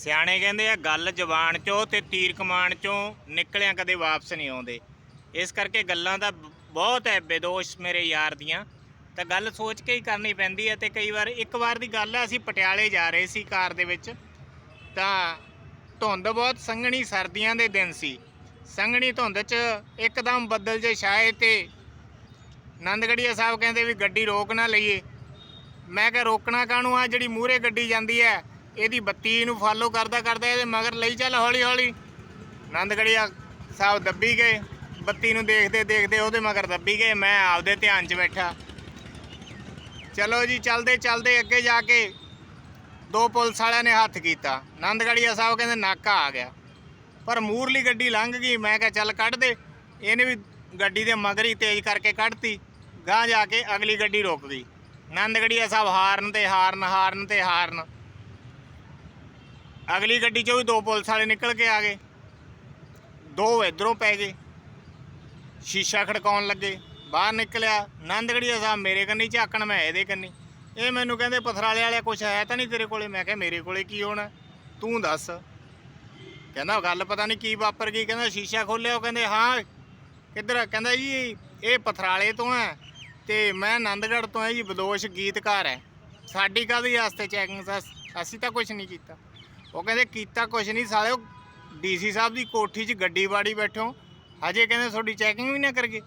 ਸਿਆਣੇ ਕਹਿੰਦੇ ਆ, ਗੱਲ ਜ਼ਬਾਨ ਚੋਂ ਤੇ ਤੀਰ ਕਮਾਨ ਚੋਂ ਨਿਕਲਿਆ ਕਦੇ ਵਾਪਸ ਨਹੀਂ ਆਉਂਦੇ। ਇਸ ਕਰਕੇ ਗੱਲਾਂ ਦਾ ਬ- ਬਹੁਤ ਹੈ ਬੇਦੋਸ਼ ਮੇਰੇ ਯਾਰ ਦੀਆਂ। ਤਾਂ ਗੱਲ ਸੋਚ ਕੇ ਹੀ ਕਰਨੀ ਪੈਂਦੀ ਹੈ ਤੇ ਕਈ ਵਾਰ, ਇੱਕ ਵਾਰ ਦੀ ਗੱਲ ਹੈ, ਅਸੀਂ ਪਟਿਆਲੇ ਜਾ ਰਹੇ ਸੀ ਕਾਰ ਦੇ ਵਿੱਚ। ਤਾਂ ਧੁੰਦ ਬਹੁਤ ਸੰਘਣੀ ਸਰਦੀਆਂ ਦੇ ਦਿਨ ਸੀ। ਸੰਘਣੀ ਧੁੰਦ 'ਚ ਇੱਕਦਮ ਬੱਦਲ ਜੇ ਛਾਏ ਤੇ ਨੰਦਗੜੀਆ ਸਾਹਿਬ ਕਹਿੰਦੇ ਵੀ ਗੱਡੀ ਰੋਕ ਨਾ ਲਈਏ। ਮੈਂ ਕਿਹਾ, ਰੋਕਣਾ ਕਾਹਨੂੰ ਆ? ਜਿਹੜੀ ਮੂਹਰੇ ਗੱਡੀ ਜਾਂਦੀ ਹੈ ਇਹਦੀ ਬੱਤੀ ਨੂੰ ਫਾਲੋ ਕਰਦਾ ਕਰਦਾ ਇਹਦੇ ਮਗਰ ਲਈ ਚੱਲ ਹੌਲੀ ਹੌਲੀ। ਨੰਦਗੜੀਆ ਸਾਹਿਬ ਦੱਬੀ ਗਏ। ਬੱਤੀ ਨੂੰ ਦੇਖਦੇ ਦੇਖਦੇ ਉਹਦੇ ਮਗਰ ਦੱਬੀ ਗਏ। ਮੈਂ ਆਪਦੇ ਧਿਆਨ 'ਚ ਬੈਠਾ। ਚਲੋ ਜੀ, ਚੱਲਦੇ ਚੱਲਦੇ ਅੱਗੇ ਜਾ ਕੇ ਦੋ ਪੁਲਿਸ ਵਾਲਿਆਂ ਨੇ ਹੱਥ ਕੀਤਾ। ਨੰਦਗੜੀਆ ਸਾਹਿਬ ਕਹਿੰਦੇ ਨਾਕਾ ਆ ਗਿਆ। ਪਰ ਮੂਰਲੀ ਗੱਡੀ ਲੰਘ ਗਈ। ਮੈਂ ਕਿਹਾ, ਚੱਲ ਕੱਢ ਦੇ। ਇਹਨੇ ਵੀ ਗੱਡੀ ਦੇ ਮਗਰ ਹੀ ਤੇਜ਼ ਕਰਕੇ ਕੱਢਤੀ। ਗਾਂ ਜਾ ਕੇ ਅਗਲੀ ਗੱਡੀ ਰੁਕ ਗਈ ਨੰਦਗੜੀਆ ਸਾਹਿਬ ਹਾਰਨ ਤੇ ਹਾਰਨ ਹਾਰਨ ਤੇ ਹਾਰਨ। ਅਗਲੀ ਗੱਡੀ ਚੋਂ ਵੀ ਦੋ ਪੁਲਿਸ ਵਾਲੇ ਨਿਕਲ ਕੇ ਆ ਗਏ। ਦੋ ਇਧਰੋਂ ਪੈ ਗਏ। ਸ਼ੀਸ਼ਾ ਖੜਕਾਉਣ ਲੱਗੇ। ਬਾਹਰ ਨਿਕਲਿਆ ਨੰਦਗੜੀਆ ਸਾਹਿਬ ਮੇਰੇ ਕੰਨੀ ਝਾਕਣ, ਮੈਂ ਇਹਦੇ ਕੰਨੀ। ਇਹ ਮੈਨੂੰ ਕਹਿੰਦੇ, ਪਥਰਾਲੇ ਵਾਲਿਆ, ਕੁਛ ਹੈ ਤਾਂ ਨਹੀਂ ਤੇਰੇ ਕੋਲੇ? ਮੈਂ ਕਿਹਾ, ਮੇਰੇ ਕੋਲੇ ਕੀ ਹੋਣਾ? ਤੂੰ ਦੱਸ। ਕਹਿੰਦਾ ਗੱਲ ਪਤਾ ਨਹੀਂ ਕੀ ਵਾਪਰ ਗਈ। ਕਹਿੰਦਾ, ਸ਼ੀਸ਼ਾ ਖੋਲਿਆ ਉਹ ਕਹਿੰਦੇ, ਹਾਂ, ਕਿੱਧਰ ਕਹਿੰਦਾ, ਜੀ, ਇਹ ਪਥਰਾਲੇ ਤੋਂ ਹੈ ਤੇ ਮੈਂ ਆਨੰਦਗੜ੍ਹ ਤੋਂ ਹੈ ਜੀ ਬਦੋਸ਼ ਗੀਤਕਾਰ ਹੈ ਸਾਡੀ ਕਾਹਦੀ ਵਾਸਤੇ ਚੈਕਿੰਗ ਅਸੀਂ ਤਾਂ ਕੁਝ ਨਹੀਂ ਕੀਤਾ। ਉਹ ਕਹਿੰਦੇ ਕੀਤਾ ਕੁਝ ਨਹੀਂ ਸਾਲਿਓ, ਡੀਸੀ ਸਾਹਿਬ ਦੀ ਕੋਠੀ 'ਚ ਗੱਡੀ ਵਾੜੀ ਬੈਠੋ ਹਜੇ ਕਹਿੰਦੇ ਤੁਹਾਡੀ ਚੈਕਿੰਗ ਵੀ ਨਾ ਕਰਗੇ